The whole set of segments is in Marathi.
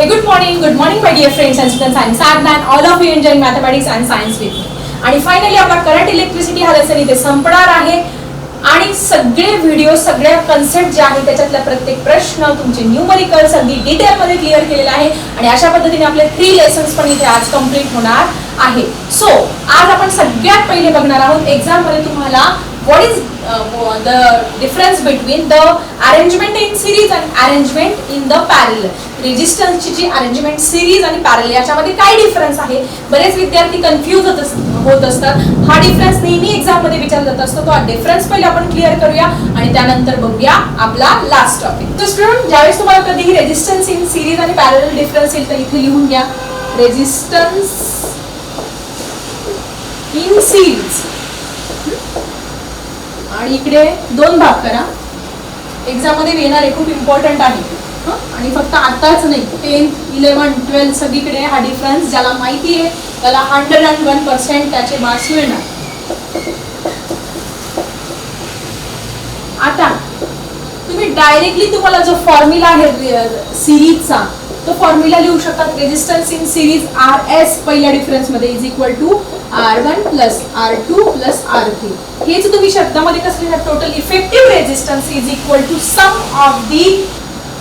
Hey, good morning, good morning, my dear friends and students. I'm Sadman. All of you enjoying mathematics and science with me. आणि फायनली आपला करंट इलेक्ट्रिसिटी हा लेसन इथे संपणार आहे आणि सगळे व्हिडिओ सगळ्या कन्सेप्ट जे आहे त्याच्यातला प्रत्येक प्रश्न तुमचे न्यूमरिकल्स अगदी डिटेलमध्ये क्लिअर केलेला आहे आणि अशा पद्धतीने आपले थ्री लेसन्स पण इथे आज कंप्लीट होणार आहे सो आज आपण सगळ्यात पहिले बघणार आहोत एक्झाममध्ये तुम्हाला तुम्हाला what is the difference between the arrangement in series and arrangement in the parallel रेजिस्टन्सची जी अरेंजमेंट सिरीज आणि पॅरल याच्यामध्ये काय डिफरन्स आहे? बरेच विद्यार्थी कन्फ्यूज होत अस- होत असतात. हा डिफरन्स नेहमी एक्झाममध्ये विचारला जात असतो. तो हा डिफरन्स पहिले आपण क्लिअर करूया आणि त्यानंतर बघूया आपला लास्ट टॉपिक तर स्टुडंट ज्यावेळेस तुम्हाला कधीही रेजिस्टन्स इन सिरीज आणि पॅरल डिफरन्स येईल तर इथे लिहून घ्या. रेजिस्टन्स इन सिरीज आणि इकडे दोन भाग करा. एक्झाममध्ये आहे खूप इम्पॉर्टंट आहे आणि फक्त आताच नाही टेन्थ इलेव्हन ट्वेल्थ सगळीकडे हा डिफरन्स ज्याला माहिती आहे त्याला हंड्रेड अँड वन पर्सेंट त्याचे मार्क्स मिळणार. आता तुम्ही डायरेक्टली तुम्हाला जो फॉर्म्युला आहे सिरीजचा तो फॉर्म्युला लिहू शकतात resistance in series R S पहिल्या डिफरन्समध्ये is equal to R one plus R two plus R three हेच तुम्ही शब्दामध्ये कसं लिहिणार total effective resistance is equal to sum of the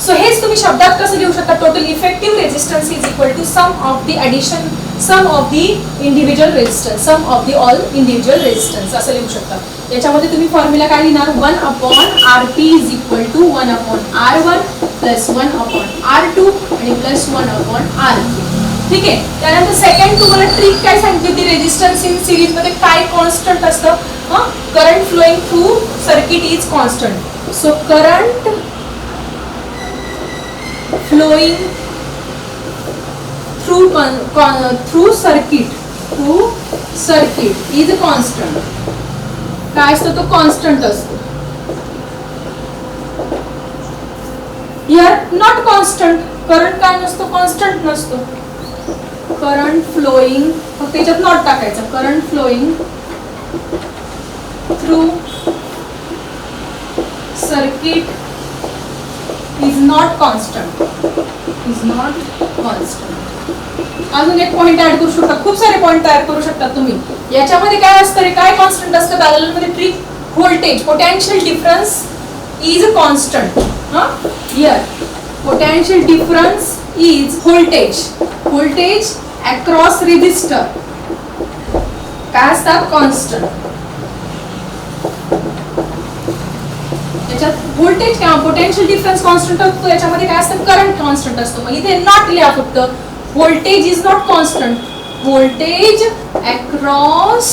so हेच तुम्ही शब्दात कसं लिहू शकता? Total effective resistance is equal to sum of the addition sum of the individual resistance sum of the all individual resistance असं लिहू शकता. याच्यामध्ये तुम्ही फॉर्म्युला काय लिहिणार? One upon R T is equal to one upon R one plus one upon R two आणि प्लस वन अपॉन आर ठीक आहे? त्यानंतर सेकंड तुम्हाला ट्रिक काय सांगितली होती रेजिस्टन्स इन सिरीजमध्ये काय कॉन्स्टंट असतं? Current flowing through circuit is constant so current flowing through con, con, through circuit through circuit is constant. काय असतो तो कॉन्स्टंट असतो. हिअर नॉट कॉन्स्टंट करंट काय नसतो? कॉन्स्टंट नसतो. करंट फ्लोईंग फक्त त्याच्यात नॉट टाकायचं. Current flowing through circuit is not constant is not constant अजून एक पॉइंट ऍड करू शकता. खूप सारे पॉइंट तयार करू शकता तुम्ही. याच्यामध्ये काय असतं रे? काय कॉन्स्टंट असतं? पॅरलमध्ये trick voltage potential difference is constant here potential difference is voltage voltage across resistor काय असतात? कॉन्स्टंट याच्यात व्होल्टेज किंवा पोटेन्शियल डिफरन्स कॉन्स्टंट असतो. याच्यामध्ये काय असतं? करंट कॉन्स्टंट असतो. मग इथे नॉट लिहा फक्त. Voltage is not constant voltage across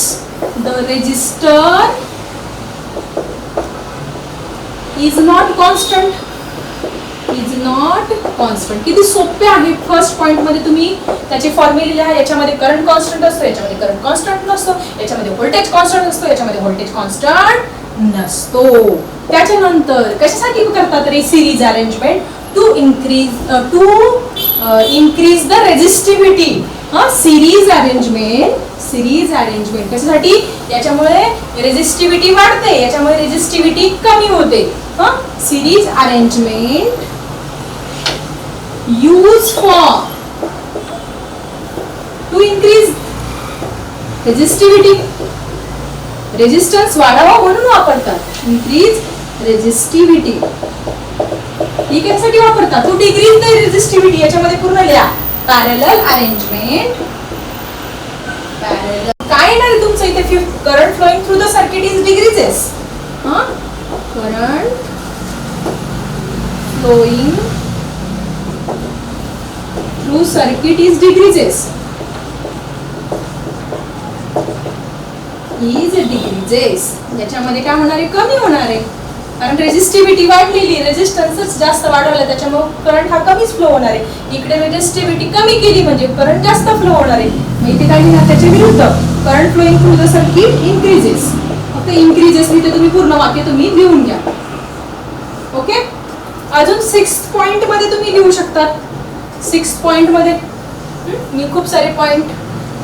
the resistor is not constant is not constant किती सोपे आहे फर्स्ट पॉइंटमध्ये तुम्ही. त्याचे फॉर्म्युले लिहा याच्यामध्ये करंट कॉन्स्टंट असतो याच्यामध्ये करंट कॉन्स्टंट नसतो याच्यामध्ये व्होल्टेज कॉन्स्टंट असतो याच्यामध्ये व्होल्टेज कॉन्स्टंट नसतो. त्याच्यानंतर कशासाठी करतात रे series arrangement to increase to increase the resistivity हा सिरीज अरेंजमेंट सिरीज अरेंजमेंट कशासाठी याच्यामुळे रेजिस्टिव्हिटी वाढते याच्यामुळे रेजिस्टिव्हिटी कमी होते. हा series arrangement use for to increase resistivity resistance वाढावा म्हणून वापरतात. इन्क्रीज रेजिस्टिव्हिटी ही कशासाठी वापरतात टू द रेजिस्टिव्हिटी याच्यामध्ये पूर्ण लिहा. पॅरेलल अरेंजमेंट काय येणार तुमचं इथे fifth current flowing through the circuit is decreases current flowing through circuit is decreases is decreases याच्यामध्ये काय होणार आहे? कमी होणार आहे. कारण रेजिस्टिव्हिटी वाढलेली रेजिस्टन्सच जास्त वाढवलं त्याच्यामुळे करंट हा कमीच फ्लो होणार आहे. इकडे रेजिस्टिव्हिटी कमी केली म्हणजे करंट जास्त फ्लो होणार आहे. मग इथे काय लिहिणार? त्याच्या विरुद्ध current flowing through the circuit increases फक्त इन्क्रीजेस इथे तुम्ही पूर्ण वाक्य तुम्ही लिहून घ्या. ओके अजून सिक्स पॉइंटमध्ये तुम्ही लिहू शकतात. सिक्स पॉइंटमध्ये. मी खूप सारे पॉइंट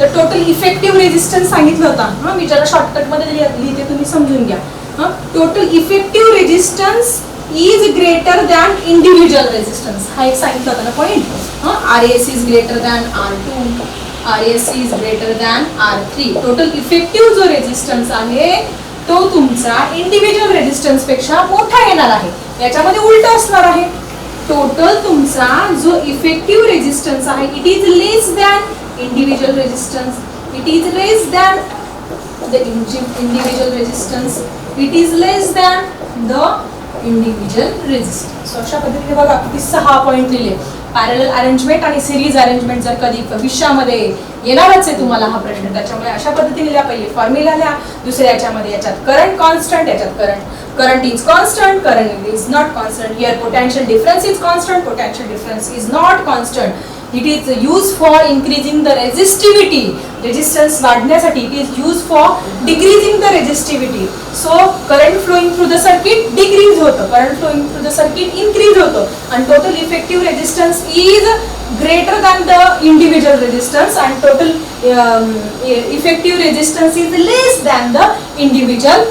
तर टोटल इफेक्टिव्ह रेजिस्टन्स सांगितलं होता. हा? मी ज्याला शॉर्टकटमध्ये लिहिते तुम्ही समजून घ्या. Total effective resistance is greater than individual resistance हा एक सांगितलं होता ना point R S is greater than R two R S is greater than R three total effective जो रेजिस्टन्स आहे तो तुमचा इंडिव्हिज्युअल रेजिस्टन्सपेक्षा मोठा येणार आहे. याच्यामध्ये उलट असणार आहे. टोटल तुमचा जो इफेक्टिव्ह रेजिस्टन्स आहे it is less than individual resistance it is less than the individual resistance it is less than the individual individual resistance अशा पद्धतीने बघा किती सहा पॉईंट लिहिले. पॅरल अरेंजमेंट आणि सिरीज अरेंजमेंट जर कधी भविष्यामध्ये येणारच आहे तुम्हाला हा प्रश्न. त्याच्यामुळे अशा पद्धतीने लिहा. पहिले फॉर्म्युला लिहा. दुसऱ्या याच्यामध्ये याच्यात करंट कॉन्स्टंट याच्यात current current is constant current is not constant here potential difference is constant potential difference is not constant it is use for increasing the resistivity resistance वाढण्यासाठी it is use for decreasing the resistivity so current flowing through the circuit decrease होतं. Current flowing through the circuit increase होतं. आणि total effective resistance is greater than the individual resistance and total effective resistance is less than the individual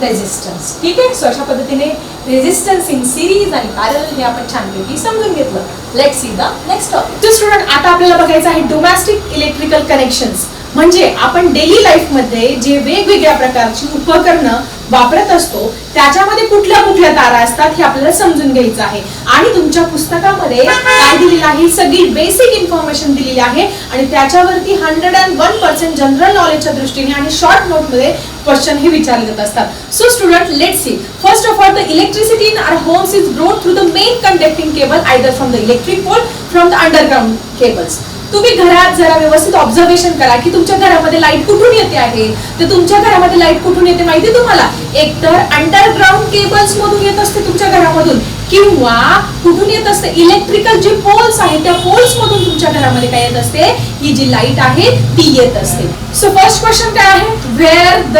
resistance ठीक आहे? सो अशा पद्धतीने रेझिस्टन्स इन सिरीज आणि पॅरल हे आपण छानपैकी समजून घेतलं. Let see the next topic student आता आपल्याला बघायचं आहे डोमॅस्टिक इलेक्ट्रिकल कनेक्शन्स म्हणजे आपण डेली लाईफमध्ये जे वेगवेगळ्या प्रकारची उपकरणं वापरत असतो त्याच्यामध्ये कुठल्या कुठल्या तारा असतात हे आपल्याला समजून घ्यायचं आहे. आणि तुमच्या पुस्तकामध्ये काय दिलेलं आहे? सगळी बेसिक इन्फॉर्मेशन दिलेली आहे आणि त्याच्यावरती hundred and one percent general नॉलेजच्या दृष्टीने आणि शॉर्ट नोटमध्ये क्वेश्चन हे विचारले जात असतात. So student let see first of all the electricity in our homes is growth through the main conducting cable either from the electric pole from the underground cables तुम्ही घरात जरा व्यवस्थित ऑब्झर्वेशन करा की तुमच्या घरामध्ये लाइट कुठून येते आहे? तर तुमच्या घरामध्ये लाइट कुठून येते माहिती आहे तुम्हाला? एकतर अंडरग्राऊंड केबल्स मधून येत असते तुमच्या घरामधून किंवा कुठून येत असते? इलेक्ट्रिकल जे पोल्स आहेत त्या पोल्स मधून तुमच्या घरामध्ये काय येत असते? ही जी लाइट आहे ती येत असते. सो फर्स्ट क्वेश्चन काय आहे? Where the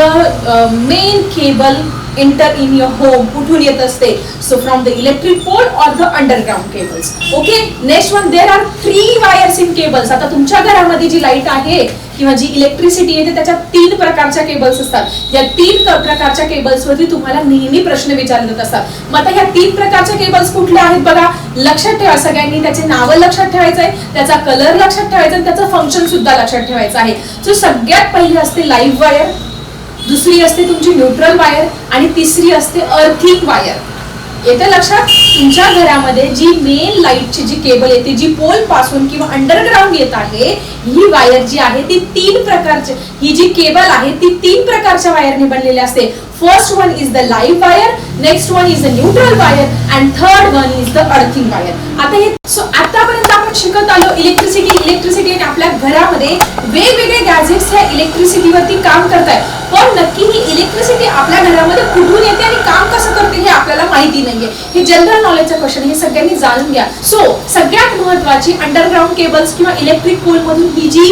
main cable enter in your home कुठून येत असते? So from the electric pole or the underground cables okay next one there are three wires in cables आता तुमच्या घरामध्ये जी लाइट आहे किंवा जी इलेक्ट्रिसिटी येते त्याच्या तीन प्रकारच्या केबल्स असतात. या तीन प्रकारच्या केबल्स वरती तुम्हाला नेहमी प्रश्न विचारले जात असतात. मग आता ह्या तीन प्रकारच्या केबल्स कुठल्या आहेत बघा? लक्षात ठेवा सगळ्यांनी. त्याचे नावं लक्षात ठेवायचं आहे त्याचा कलर लक्षात ठेवायचा आणि त्याचं फंक्शन सुद्धा लक्षात ठेवायचं आहे. सो सगळ्यात पहिली असते लाईव्ह वायर दुसरी असते तुमची न्यूट्रल वायर आणि तिसरी असते अर्थिंग वायर येतं लक्षात? तुमच्या घरामध्ये जी मेन लाईटची जी केबल येते जी पोलपासून किंवा अंडरग्राऊंड येत आहे ही वायर जी आहे ती तीन प्रकारची ही जी केबल आहे ती तीन प्रकारच्या वायरने बनलेली असते. First one is the live wire next one is the neutral wire and third one is the earthing wire आता हे सो आतापर्यंत शिकत आलो. इलेक्ट्रिसिटी इलेक्ट्रिसिटी आणि आपल्या घरामध्ये वेगवेगळे गॅजेट्स ह्या इलेक्ट्रिसिटीवरती काम करतायत. पण नक्की ही इलेक्ट्रिसिटी आपल्या घरामध्ये कुठून येते आणि काम कसं करते हे आपल्याला माहिती नाहीये. हे जनरल नॉलेजचा क्वेश्चन हे सगळ्यांनी जाणून घ्या. सो सगळ्यात महत्वाची अंडरग्राऊंड केबल्स किंवा इलेक्ट्रिक पोल मधून ही जी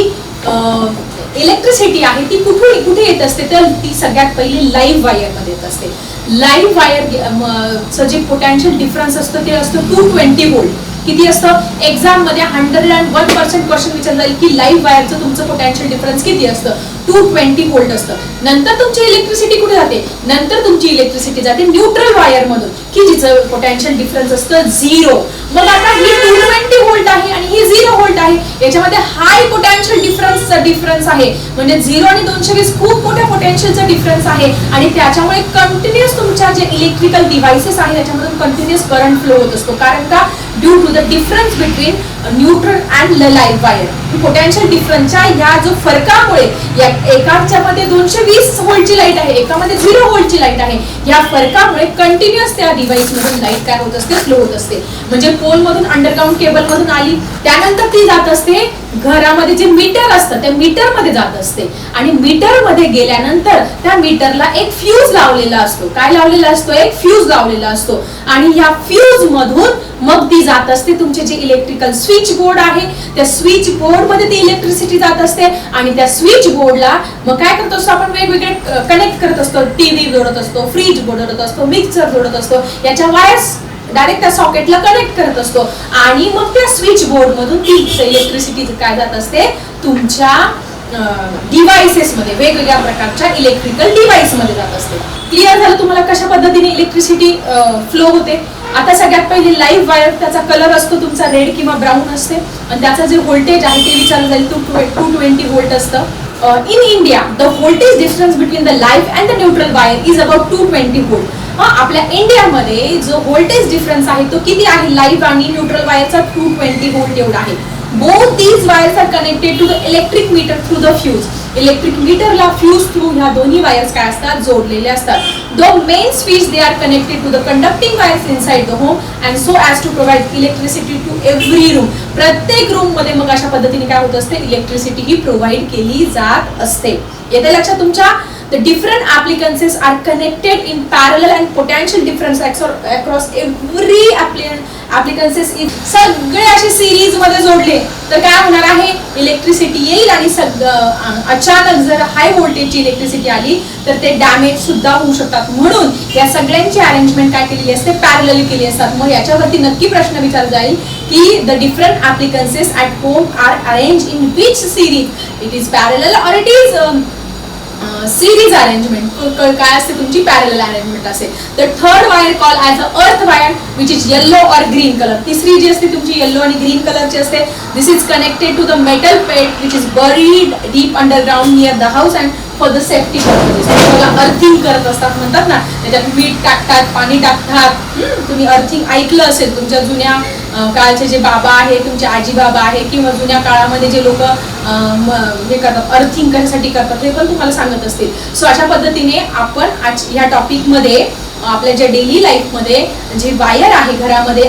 इलेक्ट्रिसिटी आहे ती कुठून कुठे येत असते? तर ती सगळ्यात पहिली लाईव्ह वायरमध्ये येत असते. लाईव्ह वायर जे पोटॅन्शियल डिफरन्स असतो ते असतो टू ट्वेंटी वोल्ट किती असतं? एक्झाममध्ये hundred and one percent question विचारलं जाईल की लाईव्ह वायरचं तुमचं पोटॅन्शियल डिफरन्स किती असतं? टू ट्वेंटी वोल्ट असतं. नंतर तुमची इलेक्ट्रिसिटी कुठे जाते? नंतर तुमची इलेक्ट्रिसिटी जाते न्यूट्रल वायर मधून. की जिचं पोटॅन्शियल डिफरन्स असतं झिरो मग आता ही टू ट्वेंटी व्होल्ट आहे आणि ही झिरो व्होल्ट आहे. याच्यामध्ये हाय पोटॅन्शियल डिफरन्सचा डिफरन्स आहे. म्हणजे झिरो आणि दोनशे वीस खूप मोठ्या पोटॅन्शियलचा डिफरन्स आहे. आणि त्याच्यामुळे कंटिन्युअस तुमच्या जे इलेक्ट्रिकल डिव्हायसेस आहे त्याच्यामधून कंटिन्युअस करंट फ्लो होत असतो. कारण का? Due to the difference between neutral and light wire potential डिफरन्सच्या ह्या जो फरकामुळे या एकाच्या मध्ये दोनशे वीस होल्डची लाइट आहे एकामध्ये झिरो होल्टची लाइट आहे या फरकामुळे कंटिन्युअस त्या डिव्हाइस मधून लाइट काय होत असते फ्लो होत असते. म्हणजे पोल मधून अंडरग्राऊंड केबल मधून आली त्यानंतर ती जात असते घरामध्ये जे मीटर असतं त्या मीटरमध्ये जात असते. आणि मीटरमध्ये गेल्यानंतर त्या मीटरला एक फ्यूज लावलेला असतो. काय लावलेला असतो? एक फ्यूज लावलेला असतो. आणि या फ्यूज मधून मग ती जात असते तुमचे जे इलेक्ट्रिकल स्विच बोर्ड आहे त्या स्विच बोर्डमध्ये ती इलेक्ट्रिसिटी जात असते. आणि त्या स्विच बोर्डला मग काय करत असतो आपण? वेगवेगळे कनेक्ट करत असतो. टीव्ही जोडत असतो फ्रीज जोडत असतो मिक्सर जोडत असतो. याच्या वायर्स डायरेक्ट त्या सॉकेटला कनेक्ट करत असतो. आणि मग त्या स्विच बोर्ड मधून ती इलेक्ट्रिसिटी काय जात असते? तुमच्या डिव्हाइसेस मध्ये वेगवेगळ्या प्रकारच्या इलेक्ट्रिकल डिव्हाइसमध्ये जात असते. क्लिअर झालं तुम्हाला कशा पद्धतीने इलेक्ट्रिसिटी फ्लो होते? आता सगळ्यात पहिले लाईव्ह वायर त्याचा कलर असतो तुमचा रेड किंवा ब्राऊन असते. आणि त्याचा जे व्होल्टेज आहे ते विचारलं जाईल टू टू ट्वेंटी व्होल्ट असतं. In India the voltage difference between the live and the neutral wire is about two twenty volt आपल्या इंडियामध्ये जो व्होल्टेज डिफरन्स आहे तो किती आहे? लाईव्ह आणि न्यूट्रल वायरचा टू ट्वेंटी व्होल्ट एवढा आहे. Both these wires are connected to the electric meter through the fuse electric मीटरला फ्यूज थ्रू ह्या दोन्ही वायर्स काय असतात? जोडलेले असतात. The main switch they are connected to the conducting wires inside the home and so as to provide electricity to every room प्रत्येक रूममध्ये मग अशा पद्धतीने काय होत असते? इलेक्ट्रिसिटी ही प्रोव्हाइड केली जात असते. येते लक्षात तुमच्या? The different applicances are connected in parallel and potential difference across every applicances in सगळे असे सिरीजमध्ये जोडले तर काय होणार आहे इलेक्ट्रिसिटी येईल आणि सगळं अचानक जर हाय व्होल्टेजची इलेक्ट्रिसिटी आली तर ते डॅमेज सुद्धा होऊ शकतात म्हणून या सगळ्यांची अरेंजमेंट काय केलेली असते पॅरलली केली असतात मग याच्यावरती नक्की प्रश्न विचार जाईल की the different appliances at home are arrange in which series it is parallel or it is series arrangement काय असते तुमची पॅरल अरेंजमेंट असेल. तर third wire call as a earth wire which is yellow or green colour तिसरी जी असते तुमची येल्लो आणि ग्रीन कलरची असते. This is connected to the metal pet which is buried deep underground near the house and for the safety purposes तुम्हाला अर्थिंग करत असतात म्हणतात ना त्याच्यात मीठ टाकतात पाणी टाकतात तुम्ही अर्थिंग ऐकलं असेल तुमच्या जुन्या काळचे जे बाबा आहे तुमचे आजी बाबा आहे किंवा जुन्या काळामध्ये जे लोक हे करतात अर्थिंग कशासाठी करतात हे पण तुम्हाला सांगत असतील. सो अशा पद्धतीने आपण आज ह्या टॉपिकमध्ये आपल्या ज्या डेली लाईफमध्ये जे वायर आहे घरामध्ये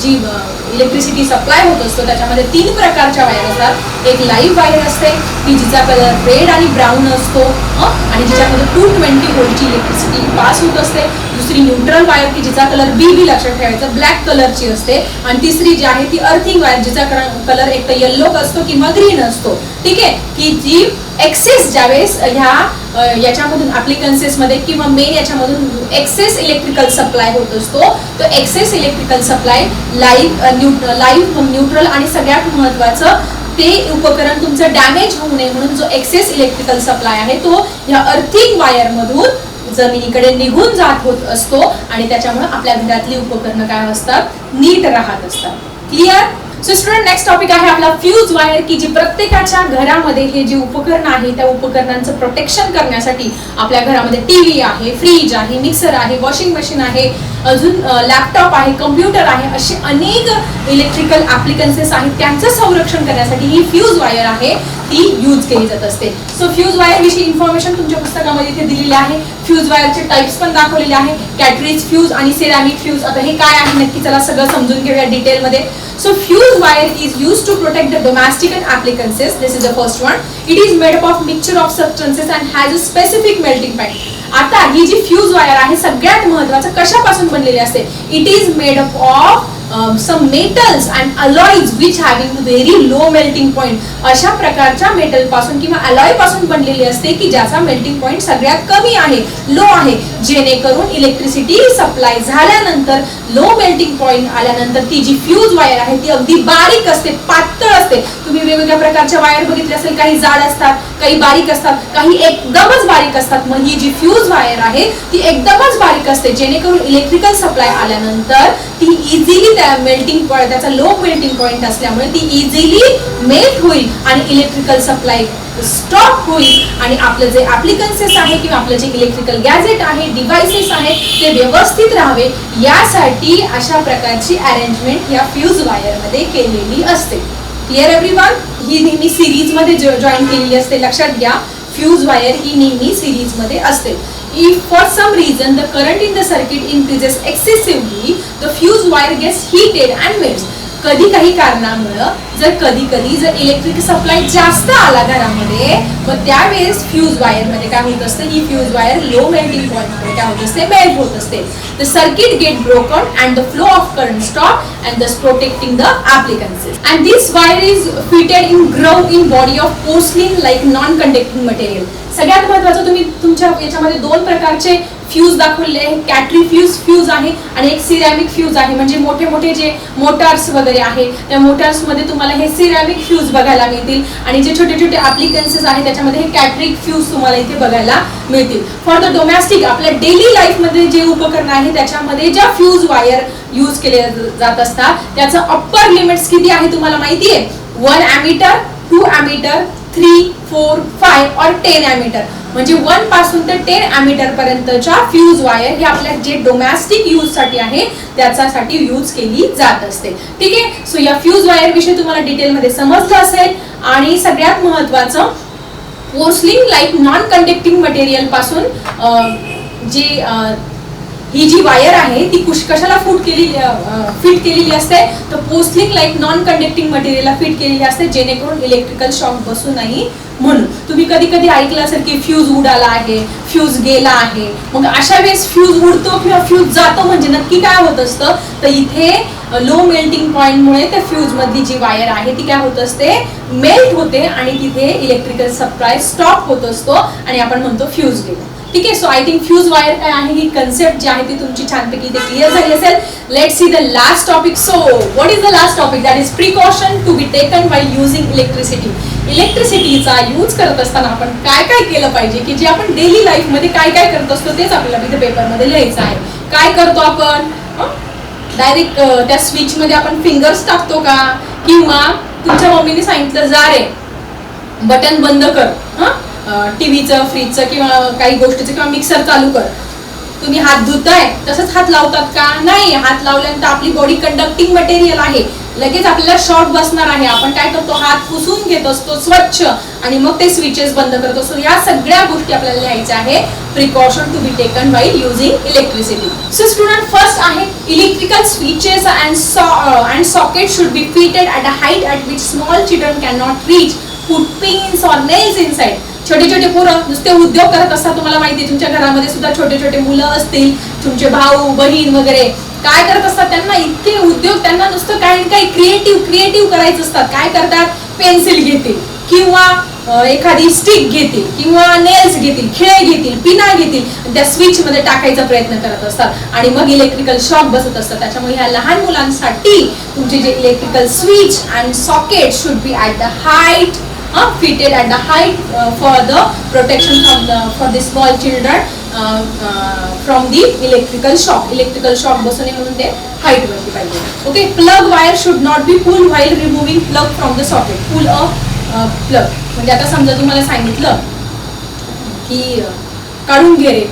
जी इलेक्ट्रिसिटी सप्लाय होत असतो त्याच्यामध्ये तीन प्रकारच्या वायर असतात. एक लाईव्ह वायर असते की जिचा कलर रेड आणि ब्राऊन असतो. आणि जिच्यामध्ये टू ट्वेंटी होलची इलेक्ट्रिसिटी पास होत असते. दुसरी न्यूट्रल वायर की जिचा कलर बी बी लक्षात ठेवायचा. ब्लॅक कलरची असते. आणि तिसरी जी आहे ती अर्थिंग वायर जिचा कलर एक तर येल्लो असतो किंवा ग्रीन असतो. ठीक आहे? की जी एक्सेस ज्यावेळेस ह्या याच्यामधून appliances किंवा मेन याच्यामधून एक्सेस इलेक्ट्रिकल सप्लाय होत असतो तो excess electrical supply live live neutral आणि सगळ्यात महत्वाचं ते उपकरण तुमचं डॅमेज होऊ नये म्हणून जो एक्सेस इलेक्ट्रिकल सप्लाय आहे तो ह्या अर्थिंग वायर मधून जमिनीकडे निघून जात होत असतो आणि त्याच्यामुळे आपल्या घरातली उपकरणं काय असतात? नीट राहत असतात. Clear so student next topic आहे आपला फ्यूज वायर की जी प्रत्येकाच्या घरामध्ये हे जे उपकरण आहे त्या उपकरणांचं प्रोटेक्शन करण्यासाठी आपल्या घरामध्ये टीव्ही आहे फ्रीज आहे मिक्सर आहे वॉशिंग मशीन आहे अजून लॅपटॉप आहे कम्प्युटर आहे असे अनेक इलेक्ट्रिकल ऍप्लिकन्सेस आहेत. त्यांचं संरक्षण करण्यासाठी ही फ्यूज वायर आहे. ती यूज केली जात असते. सो फ्यूज वायर विषयी इन्फॉर्मेशन तुमच्या पुस्तकामध्ये इथे दिलेली आहे. फ्यूज वायरचे टाइप्स पण दाखवलेले आहे. कॅटरीज फ्यूज आणि सेरामिक फ्यूज आता हे काय आहे नक्की चला सगळं समजून घेऊया डिटेलमध्ये so fuse wire is use to protect the domestic and appliances this is the first one it is made up of mixture of substances and has a specific melting point आता ही जी फ्यूज वायर आहे सगळ्यात महत्वाचं कशापासून बनलेली असते? It is made up of some metals and alloys which having very low melting point अशा प्रकारच्या मेटलपासून किंवा अलॉयपासून बनलेली असते की ज्याचा मेल्टिंग पॉईंट सगळ्यात कमी आहे लो आहे. जेणेकरून इलेक्ट्रिसिटी सप्लाय झाल्यानंतर लो मेल्टिंग पॉईंट आल्यानंतर ती जी फ्यूज वायर आहे ती अगदी बारीक असते पातळ असते. तुम्ही वेगवेगळ्या प्रकारच्या वायर बघितल्या असेल काही जाड असतात काही बारीक असतात काही एकदमच बारीक असतात. मग ही जी फ्यूज वायर आहे ती एकदमच बारीक असते. जेणेकरून इलेक्ट्रिकल सप्लाय आल्यानंतर ती इझिली त्या मेल्टिंग पॉईंट त्याचा लो मेल्टिंग पॉईंट असल्यामुळे ती इझिली मेल्ट होईल आणि इलेक्ट्रिकल सप्लाय स्टॉप होईल. आणि आपलं जे ऍप्लिकन्सेस आहे किंवा आपलं जे इलेक्ट्रिकल गॅजेट आहे डिव्हाइसेस आहेत ते व्यवस्थित राहावे. यासाठी अशा प्रकारची अरेंजमेंट या फ्यूज वायरमध्ये केलेली असते. क्लिअर एव्हरीवन ही नेहमी सिरीजमध्ये जॉईन केलेली असते. लक्षात घ्या फ्यूज वायर ही नेहमी सिरीजमध्ये असते. If for some reason the current in the circuit increases excessively the fuse wire gets heated and melts कधी काही कारणामुळं जर कधी कधी जर इलेक्ट्रिक सप्लाय जास्त आला घरामध्ये मग त्यावेळेस फ्यूज वायरमध्ये काय होत असतं? ही फ्यूज वायर लो मेल्टिंग पॉईंटमध्ये काय होत असते? मेल्ट होत असते. The circuit get broken and the flow of current stop and thus protecting the appliances and this wire is fitted in grow in body of porcelain like non conducting material सगळ्यात महत्वाचं तुम्ही तुमच्या याच्यामध्ये दोन प्रकारचे फ्यूज दाखवले आहे कॅटरी फ्यूज फ्यूज आहे आणि एक सिरॅमिक फ्यूज आहे. म्हणजे मोठे मोठे जे मोटार्स वगैरे आहे त्या मोटार्समध्ये तुम्हाला हे सिरॅमिक फ्यूज बघायला मिळतील. आणि जे छोटे छोटे अप्लिकन्सेस आहे त्याच्यामध्ये हे कॅटरिक फ्यूज तुम्हाला इथे बघायला मिळतील. फॉर द डोमॅस्टिक आपल्या डेली लाईफमध्ये जे उपकरण आहे त्याच्यामध्ये ज्या फ्यूज वायर यूज केले जात असतात त्याचं अप्पर लिमिट्स किती आहे तुम्हाला माहिती आहे one ammeter two ammeter three four five और टेन ॲमीटर म्हणजे वनपासून ते टेन ॲमीटर पर्यंतच्या फ्यूज वायर हे आपल्या जे डोमॅस्टिक यूजसाठी आहे त्याच्यासाठी यूज केली जात असते. ठीक आहे? सो या फ्यूज वायर विषयी तुम्हाला डिटेलमध्ये समजलं असेल. आणि सगळ्यात महत्वाचं पोर्सलिंग लाईक नॉन कंडक्टिंग मटेरियलपासून जे जी ही जी वायर आहे ती कुश कशाला फूट केली फिट केलेली असते? तर पोस्टलिंग लाईक नॉन कंडक्टिंग मटेरियलला फिट केलेली असते जेणेकरून इलेक्ट्रिकल शॉक बसू नाही म्हणून. तुम्ही कधी कधी ऐकलं असेल की फ्यूज उडाला आहे फ्यूज गेला आहे. मग अशा वेळेस फ्यूज उडतो किंवा फ्यूज जातो म्हणजे नक्की काय होत असतं? तर इथे लो मेल्टिंग पॉईंटमुळे त्या फ्यूज मधली जी वायर आहे ती काय होत असते? मेल्ट होते आणि तिथे इलेक्ट्रिकल सप्लाय स्टॉप होत असतो आणि आपण म्हणतो फ्यूज गेला. ठीक आहे so I think fuse wire काय आहे? ही कन्सेप्ट जी आहे ती तुमची छानपैकी इथे क्लिअर झाली असेल. Let see the last topic so what is the last topic that is precaution to be taken by using electricity इलेक्ट्रिसिटीचा use करत असताना आपण काय काय केलं पाहिजे? की जे आपण डेली लाईफमध्ये काय काय करत असतो तेच आपल्याला इथे पेपरमध्ये लिहायचं आहे. काय करतो आपण? डायरेक्ट त्या स्विच मध्ये आपण फिंगर्स टाकतो का? किंवा तुमच्या मम्मीने सांगितलं जा रे बटन बंद कर. टीव्हीचं फ्रीजचं किंवा काही गोष्टीचं किंवा मिक्सर चालू कर. तुम्ही हात धुताय तसंच हात लावतात का? नाही हात लावल्यानंतर आपली बॉडी कंडक्टिंग मटेरियल आहे. लगेच आपल्याला शॉर्ट बसणार आहे. आपण काय करतो? हात पुसून घेत असतो स्वच्छ. आणि मग ते स्विचेस बंद करत असतो. या सगळ्या गोष्टी आपल्याला लिहायच्या आहे. Precaution to be taken by using electricity so student first आहे electrical switches and and socket should be fitted at a height at which small children can not reach put pins or nails in side छोटे छोटे पोरं नुसते उद्योग करत असतात तुम्हाला माहिती तुमच्या घरामध्ये सुद्धा छोटे छोटे मुलं असतील तुमचे भाऊ बहीण वगैरे. काय करत असतात त्यांना? इतके उद्योग त्यांना नुसतं काही ना काही क्रिएटिव्ह क्रिएटिव्ह करायचं असतात. काय करतात? पेन्सिल घेतील किंवा एखादी स्टिक घेतील किंवा नेल्स घेतील खिळे घेतील पिना घेतील. त्या स्विच मध्ये टाकायचा प्रयत्न करत असतात. आणि मग इलेक्ट्रिकल शॉक बसत असतात. त्याच्यामुळे ह्या लहान मुलांसाठी तुमचे जे electrical switch and socket should be at the height uh, fitted at the height uh, for the protection from the for the small children uh, uh, from the electrical shock. Electrical shock बसू नये म्हणून ते height वरती पाहिजे Okay, plug wire should not be pulled while removing plug from the socket. Pull a uh, plug. म्हणजे आता समजा तुम्हाला सांगितलं की काढून घे रे.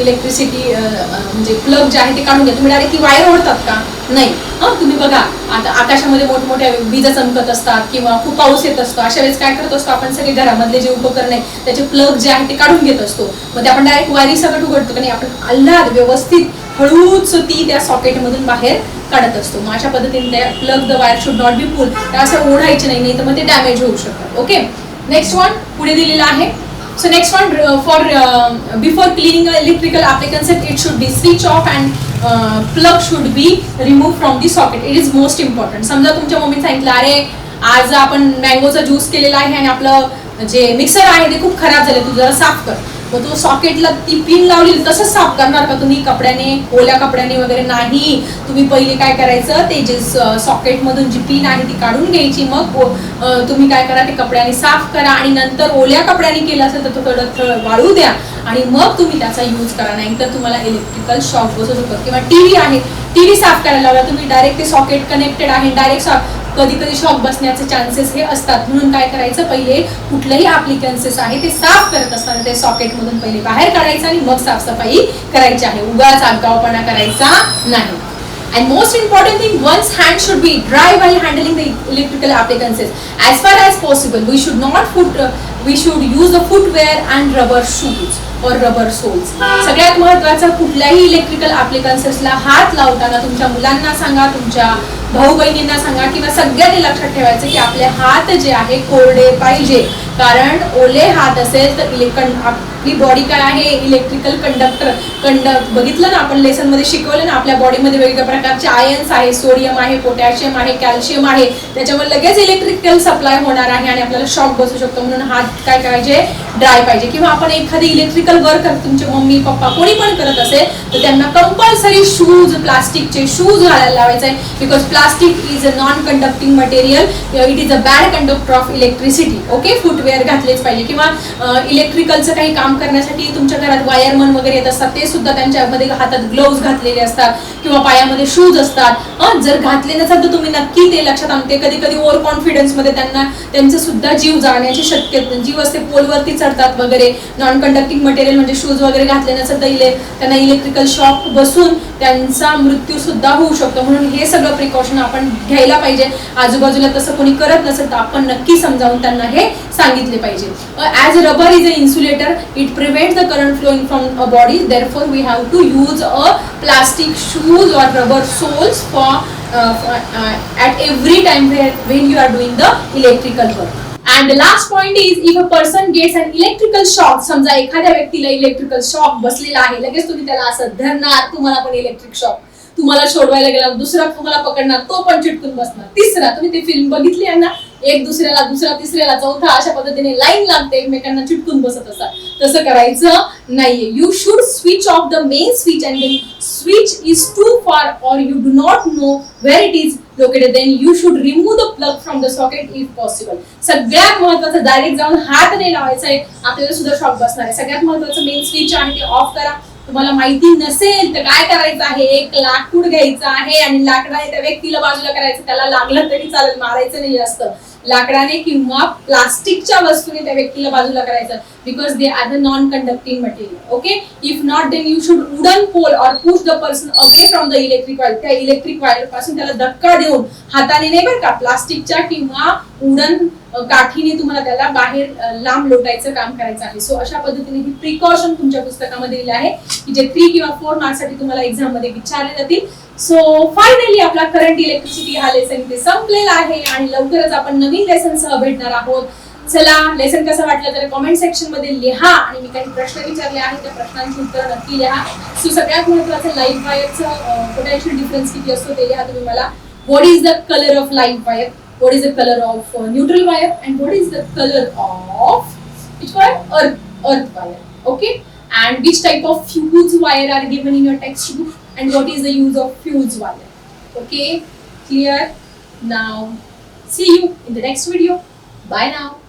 इलेक्ट्रिसिटी uh, uh, म्हणजे प्लग जे आहे ते काढून घ्या तुम्ही डायरेक्ट ती वायर ओढतात का? नाही. हां तुम्ही बघा आता आकाशामध्ये मोठमोठ्या विजा चमकत असतात किंवा खूप पाऊस येत असतो. अशा वेळेस काय करत असतो आपण सगळे घरामधले जे उपकरण आहे त्याचे प्लग जे आहे ते काढून घेत असतो. मग ते आपण डायरेक्ट वायरी सगळं उघडतो आणि आपण आल्हाद व्यवस्थित हळूच ती त्या सॉकेटमधून बाहेर काढत असतो. मग अशा पद्धतीने त्या plug the wire should not be full त्या असं ओढायचे नाही नाही तर मग ते डॅमेज होऊ शकतात. ओके नेक्स्ट वन पुढे दिलेलं आहे. So next one uh, for uh, before cleaning an electrical appliance it should be switch off and uh, plug should be removed from the socket. It is most important. समजा तुमच्या मम्मी सांगितलं अरे आज आपण मँगोचा ज्यूस केलेला आहे आणि आपलं जे मिक्सर आहे ते खूप खराब झालं तू जरा साफ कर मग तो सॉकेटला ती पिन लावली तसंच साफ करणार का तुम्ही कपड्याने? ओल्या कपड्याने वगैरे नाही. तुम्ही पहिले काय करायचं ते जे सॉकेट मधून जी पिन आहे ती काढून घ्यायची. मग तुम्ही काय करा ते कपड्याने साफ करा आणि नंतर ओल्या कपड्याने केलं असेल तर तो थोडं थळ वाळू द्या. आणि मग तुम्ही त्याचा यूज करा. नाही तर तुम्हाला इलेक्ट्रिकल शॉक बसू शकतो किंवा टीव्ही आहे. टीव्ही साफ करायला लावला तुम्ही डायरेक्ट ते सॉकेट कनेक्टेड आहे. डायरेक्ट कधी कधी शॉक बसण्याचे चान्सेस हे असतात म्हणून काय करायचं पहिले कुठलेही अप्लिकन्सेस आहे ते साफ करत असताना ते सॉकेट मधून पहिले बाहेर काढायचं आणि मग साफसफाई करायची आहे उगाच आगावपणा करायचा नाही And most important thing, one's hand should be dry while handling the electrical appliances. As far as possible, we should not put, uh, we should use the footwear and rubber shoes और रबर सोल्स सगळ्यात महत्वाचं कुठल्याही इलेक्ट्रिकल अप्लिकन्सेसला हात लावताना तुमच्या मुलांना सांगा तुमच्या भाऊ बहिणींना सांगा किंवा सगळ्यांनी लक्षात ठेवायचं की आपले हात जे आहे कोरडे पाहिजे. कारण ओले हात असेल तर इलेक्ट्रॉन आपली बॉडी काय आहे? इलेक्ट्रिकल कंडक्टर कंड बघितलं ना आपण लेसनमध्ये शिकवलं ना आपल्या बॉडीमध्ये वेगवेगळ्या प्रकारचे आयन्स आहे सोडियम आहे पोटॅशियम आहे कॅल्शियम आहे. त्याच्यामुळे लगेच इलेक्ट्रिकल सप्लाय होणार आहे आणि आपल्याला शॉक बसू शकतो. म्हणून हात काय करायचे? ड्राय पाहिजे. किंवा आपण एखादी इलेक्ट्रिकल वर्क तुमचे मम्मी पप्पा कोणी पण करत असेल तर त्यांना कंपल्सरी शूज प्लास्टिकचे शूज घालायला लावायचे. Because plastic is a non conducting material it is a bad conductor of electricity okay footwear घातलेच पाहिजे. किंवा इलेक्ट्रिकलचं काही काम करण्यासाठी तुमच्या घरात वायरमन वगैरे येत असतात ते सुद्धा त्यांच्यामध्ये हातात ग्लोव्ह घातलेले असतात किंवा पायामध्ये शूज असतात. जर घातले नसेल तर तुम्ही नक्की ते लक्षात आणते कधी कधी ओव्हर कॉन्फिडन्समध्ये त्यांना त्यांचा सुद्धा जीव जाण्याची शक्यता जीव असते पोलवरती चढतात वगैरे. नॉन कंडक्टिंग मटेरियल म्हणजे शूज वगैरे घातले नसेल तर इले त्यांना इलेक्ट्रिकल शॉक बसून त्यांचा मृत्यू सुद्धा होऊ शकतो. म्हणून हे सगळं प्रिकॉशन आपण घ्यायला पाहिजे. आजूबाजूला तसं कोणी करत नसेल तर आपण नक्की समजावून त्यांना हे सांगितले पाहिजे. As rubber is a insulator it prevent the current flowing body therefore we have to use a plastic shoes or rubber soles for, uh, for uh, at every time where when you are doing the electrical work. And the last point is if a person gets an electrical shock समजा एखाद्या व्यक्तीला इलेक्ट्रिकल शॉक बसलेला आहे लगेच तुम्ही त्याला असं धरणार तुम्हाला पण इलेक्ट्रिक शॉक तुम्हाला सोडवायला गेला दुसरा तुम्हाला पकडणार तो पण चिटकून बसणार. तिसरा तुम्ही ती फिल्म बघितली आहे ना एक दुसऱ्याला दुसरा तिसऱ्याला चौथा अशा पद्धतीने लाईन लागते एकमेकांना चिटकून बसत असतात. तसं करायचं नाहीये. You should switch off the main switch and switch is too far or you do not know where it is located then you should remove the plug from the socket if possible सगळ्यात महत्वाचं डायरेक्ट जाऊन हात नाही लावायचा आहे आपल्याला सुद्धा शॉक बसणार आहे. सगळ्यात महत्वाचं मेन स्विच आहे ते ऑफ करा. तुम्हाला माहिती नसेल तर काय करायचं आहे? एक लाकूड घ्यायचं आहे आणि लाकडाने त्या व्यक्तीला बाजूला करायचं. त्याला लागलं तरी चालेल मारायचं नाही जास्त. लाकडाने किंवा प्लास्टिकच्या वस्तूने त्या व्यक्तीला बाजूला करायचं. Because they are the non conducting material okay if not then you should wooden pole or push the person away from the electric wire त्या इलेक्ट्रिक वायरपासून त्याला धक्का देऊन हाताने नाही बरं का प्लास्टिकच्या किंवा वुडन काठीने तुम्हाला त्याला बाहेर लांब लोटायचं काम करायचं आहे. सो अशा पद्धतीने ही प्रिकॉशन तुमच्या पुस्तकामध्ये दिले आहे की जे थ्री किंवा फोर मार्क्ससाठी तुम्हाला एक्झाममध्ये विचारले जातील. सो फायनली आपला करंट इलेक्ट्रिसिटी हा लेसन इथे संपलेला आहे आणि लवकरच आपण नवीन लेसन सह भेटणार आहोत. चला लेसन कसं वाटलं तर कमेंट सेक्शनमध्ये लिहा आणि मी काही प्रश्न विचारले आहेत त्या प्रश्नांची उत्तर नक्की लिहा. सो सगळ्यात महत्वाचं लाईफ वायरचं पोटेन्शियल डिफरन्स किती असतो ते लिहा तुम्ही मला. What is the colour of life wire what is the colour of neutral wire and what is the colour of of wire earth earth wire okay and which type of fuse wire are given in your text book and what is the use of fuse wire okay clear. Now see you in the next video. Bye now